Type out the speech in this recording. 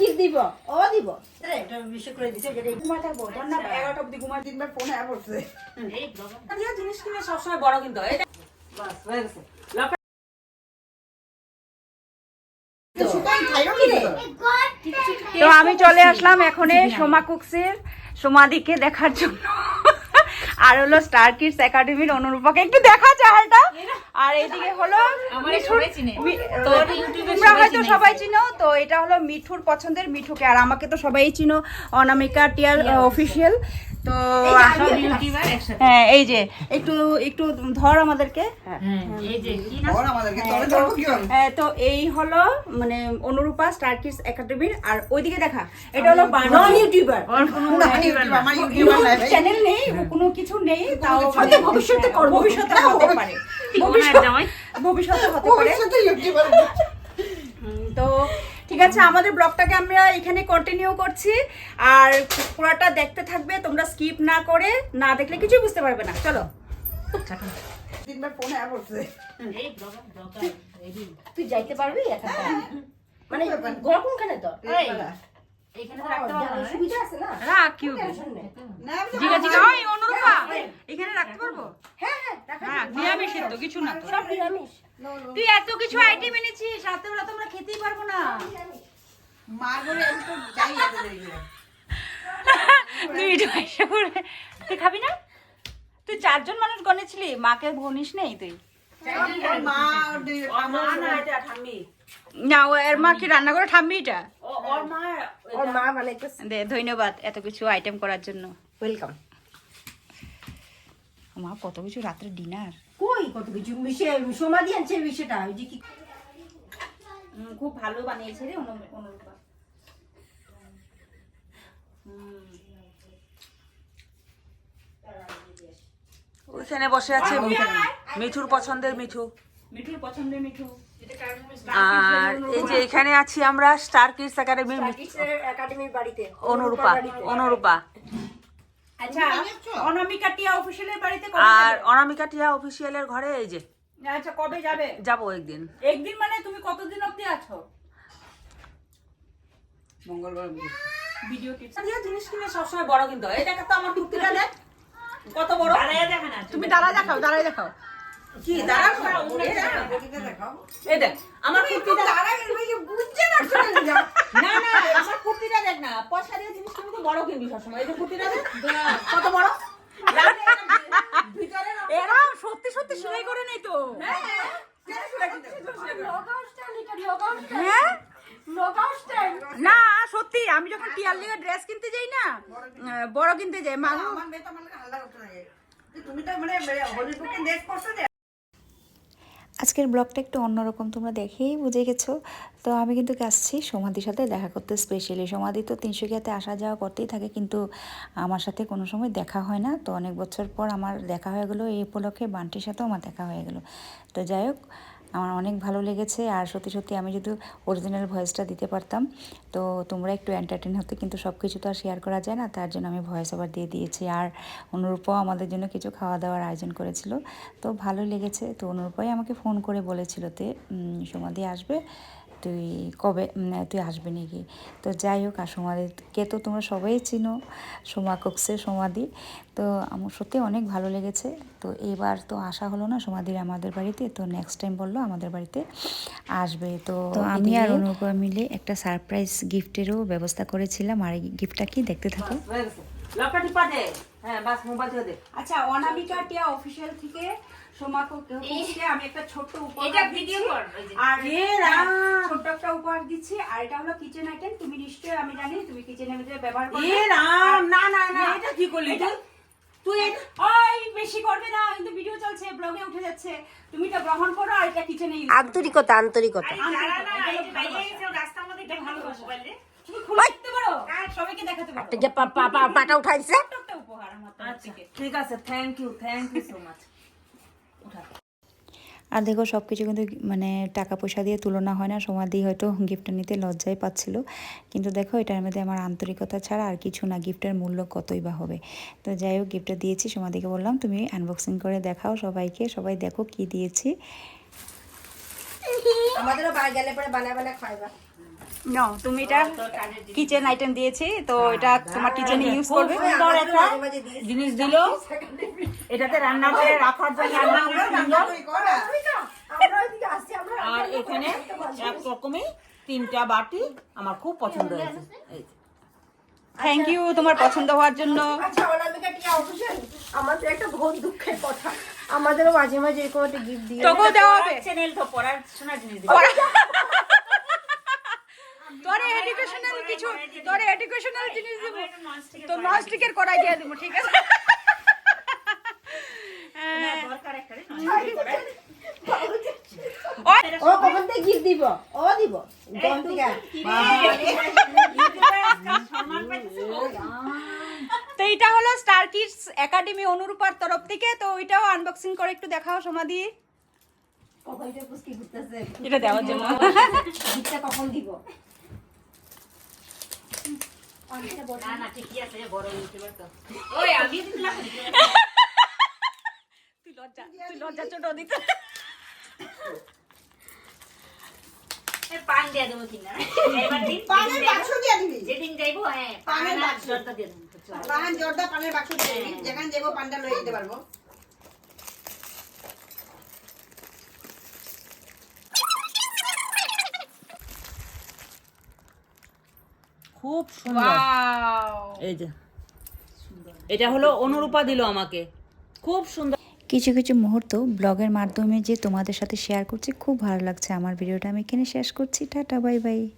Gift দিব। ও দিব। এটা বেশি করে দিছে যেটা ঘুমাই থাকব ধর এগারোটা অব্দি ঘুমাই দিনবার ফোনে অ্যাপ এই জিনিস কিনে সবসময় বড় কিন্তু এটা বাস হয়ে গেছে? তো আমি চলে আসলাম এখন সোমা কুকসের সোমাদিকে দেখার জন্য। আর হলো স্টার কিডস একাডেমির অনুরূপাকে একটু দেখা চাহাটা আর এইদিকে হলো তোমরা হয়তো সবাই চিনো তো এটা হলো মিঠুর পছন্দের মিঠুকে। আর আমাকে তো সবাই চিনো অনামিকা টিয়ার অফিসিয়াল তো হ্যাঁ এই যে একটু একটু ধর আমাদেরকে। হ্যাঁ? হ্যাঁ, তো এই হলো মানে অনুরূপা স্টার কিডস একাডেমির আর ওইদিকে দেখা এটা হলো নন ইউটিউবার। চ্যানেল নেই। কোনো কিছু নেই তাও হয়তো ভবিষ্যতে করব। ভবিষ্যতে হতে পারে। ঠিক হয় জামাই ভবিষ্যতে হতে পারে। ভবিষ্যতে ইউটিউবার হুম, তো ঠিক আছে আমাদের ব্লগটাকে আমরা এখানে কন্টিনিউ করছি। আর পুরোটা দেখতে থাকবে তোমরা স্কিপ না করে না দেখলে কিছুই বুঝতে পারবে না। চলো। তুই যাইতে পারবি মানে ঘর কোনখানে তো? এখানে রাখতে পারব না। রে? সুবিধা আছে না রাখ কি হবে টেনশন নেই। না আমি জিগা জিগা ওই অনুরূপা এখানে রাখতে পারব? হ্যাঁ হ্যাঁ হ্যাঁ নিরামিষের তো কিছু না তো। নিরামিষ। তুই এত কিছু আইটেম এনেছিস বেলা তোমরা খেতেই পারব না। তো। তুই খাবি না? তুই চারজন মানুষ গনেছিলি মাকে গনিস নেই তুই? মা ওর দুই- ওর মা না, এটা ঠাম্মি। না ও এর মা কি রান্না করে ঠাম্মি এটা? ওর মা ওর মা বানাইতেছে। দে ধন্যবাদ এত কিছু আইটেম করার জন্য। ওয়েলকাম মা কত কিছু রাত্রে ডিনার কই কত কিছু? মিশে সমাধি আনছে বিষয়টা ওই যে কি খুব ভালো বানিয়েছে রে অনু- অনুরূপা। ওইখানে বসে আছে মিঠুর পছন্দের মিঠু। মিঠুর পছন্দের মিঠু। আর এই যে এখানে আছি আমরা স্টার কিডস একাডেমির একাডেমির বাড়িতে অনুরূপা অনুরূপা। আচ্ছা অনামিকা টিয়া অফিসিয়ালের বাড়িতে আর অনামিকা টিয়া অফিসিয়ালের ঘরে এই যে। আচ্ছা কবে যাবে? যাব একদিন। একদিন মানে তুমি কতদিন অবধি আছো? মঙ্গলবার ভিডিও টিপস জিনিস কিনে সবসময় বড় কিন্তু। এই দেখ তো আমার দেখ কত বড়। তুমি দাঁড়ায় দেখাও দাঁড়ায় দেখাও। কি দাঁড়া এই দেখ আমার কুর্তিটা দাঁড়াই বুঝছে না না না আমার কুর্তিটা দেখ না পয়সা দিয়ে জিনিস কিনবি তো বড় কিনবি সবসময়। এই যে কুর্তিটা দেখ কত বড়? রাতে এটা ভিতরে না- এরা সত্যি সত্যি সেলাই করে নেই। তো হ্যাঁ? না সত্যি আমি যখন টিয়ার লিগে ড্রেস কিনতে যাই না বড় কিনতে যাই। মা তুমি তো মানে হলিউডকে দেশ করছ যে আজকের ব্লগটা একটু অন্যরকম, তোমরা দেখেই বুঝে গেছো। তো আমি কিন্তু আসছি সমাধির সাথে দেখা করতে স্পেশালি সমাধি তো তিনশোকিয়াতে আসা যাওয়া করতেই থাকে, কিন্তু আমার সাথে কোনো সময় দেখা হয় না। তো অনেক বছর পর আমার দেখা হয়ে গেলো, এই উপলক্ষে বান্টির সাথেও আমার দেখা হয়ে গেলো। তো যাই হোক আমার অনেক ভালো লেগেছে। আর সত্যি সত্যি আমি যদি অরিজিনাল ভয়েসটা দিতে পারতাম, তো তোমরা একটু এন্টারটেন হতে, কিন্তু সব কিছু তো আর শেয়ার করা যায় না, তার জন্য আমি ভয়েস ওভার দিয়ে দিয়েছি। আর অনুরূপাও আমাদের জন্য কিছু খাওয়া দাওয়ার আয়োজন করেছিল। তো ভালো লেগেছে। তো অনুরূপাই আমাকে ফোন করে বলেছিল তে সমাধি আসবে। তুই কবে উম, তুই আসবি নাকি? তো যাই হোক আর সমাধিকে তো তোমরা সবাই চিনো সোমা কক্সে সমাধি তো আমার সত্যি অনেক ভালো লেগেছে। তো এবার তো আসা হলো না সমাধির আমাদের বাড়িতে। তো নেক্সট টাইম বলল আমাদের বাড়িতে আসবে। তো আমি আর অনুপা মিলে একটা সারপ্রাইজ গিফটেরও ব্যবস্থা করেছিলাম। আর এই গিফটটা কি দেখতে থাকো। হয়ে হ্যাঁ বাস মোবাইল দে। আচ্ছা অনামিকা টিয়া অফিসিয়াল থেকে সোমাকে আমি একটা ছোট্ট উপহার এটা ভিডিও কর আর একটা উপহার দিচ্ছি আর এটা হলো কিচেন আইটেম তুমি নিশ্চয়ই আমি জানি তুমি কিচেনের ভিতরে ব্যবহার করবে। এ রাম না না না। এটা কি করলি? তুই তুই ওই বেশি করবে না কিন্তু ভিডিও চলছে ব্লগে উঠে যাচ্ছে। তুমি এটা গ্রহণ করো আর এটা কিচেনে ইউজ আন্তরিকতা আন্তরিকতা। আরে যারা না, এই যে বাইরে গেছে, ও রাস্তার মধ্যে একটু ভালোবাসা, বুঝলে? তুমি খুলে দেখতে পারো? আর সবাইকে দেখাতে পারো। যে পা- পা- পা- পাটা উঠাইছে। একটা উপহার আমার আচ্ছা থেকে। ঠিক আছে thank you thank you so much উঠা। আর দেখো সব কিছু কিন্তু মানে টাকা পয়সা দিয়ে তুলনা হয় না। সময় দিয়ে হয়তো গিফটটা নিতে লজ্জাই পাচ্ছিল। কিন্তু দেখো এটার মধ্যে আমার আন্তরিকতা ছাড়া আর কিছু না। গিফটের মূল্য কতই বা হবে। তো যাই হোক গিফটটা দিয়েছি সমাধিকে বললাম, তুমি আনবক্সিং করে দেখাও সবাইকে। সবাই দেখো কি দিয়েছি। আমাদেরও বাইরে গেলে পরে বানায় বানায় খাইবা। নাও তুমি এটা কিচেন আইটেম দিয়েছি তো এটা তোমার কিচেনে ইউজ করবে। সুন্দর একটা জিনিস দিল। এটাতে রান্না করে রাখার জন্য সুন্দর। আর এখানে এক রকমই তিনটা বাটি আমার খুব পছন্দ হয়েছে। থ্যাংক ইউ তোমার পছন্দ হওয়ার জন্য। আচ্ছা অনামিকা টিয়া অবশ্যই আমাদের একটা বহুত দুঃখের কথা। আমাদেরও মাঝে মাঝে এরকম একটা গিফট দিয়ে তোকেও দেওয়া হবে। চ্যানেল তো পড়াশোনার জিনিস দিল। তোর এডুকেশনাল কিছু? তোর এডুকেশনাল জিনিস দেবো। তো ননস্টিকের কড়াই দিয়ে দেবো ঠিক আছে। দরকার একটা রে। ও কখন থেকে গিফট দিব? ও দিব? কোন থেকে তো এটা হলো স্টার কিডস একাডেমি অনুরূপার তরফ থেকে। তো ওইটাও আনবক্সিং করে একটু দেখাও সমাধি এটা দেওয়ার জন্য। কখন দিব না না ঠিকই আছে বড় ইউটিউবার তো ওই আমি দিলাম তুই লজ্জা তুই লজ্জা ছোট দিতে। পান দিয়ে দেবো কিনা। দিন পানের বাক্স দিয়ে দিবি। যেদিন যাইবো হ্যাঁ পানের বাক্স। জর্দা দিয়ে দেবো। পানের বাক্স দিয়ে দিবি। যেখানে যাব পানটা লয়ে যেতে পারব। খুব সুন্দর। এই যে। এটা হলো অনুরূপা দিল আমাকে। খুব সুন্দর। কিছু কিছু মুহূর্ত ব্লগের মাধ্যমে যে তোমাদের সাথে শেয়ার করছি খুব ভালো লাগছে আমার ভিডিওটা। আমি এখানে শেষ করছি। Tata bye bye.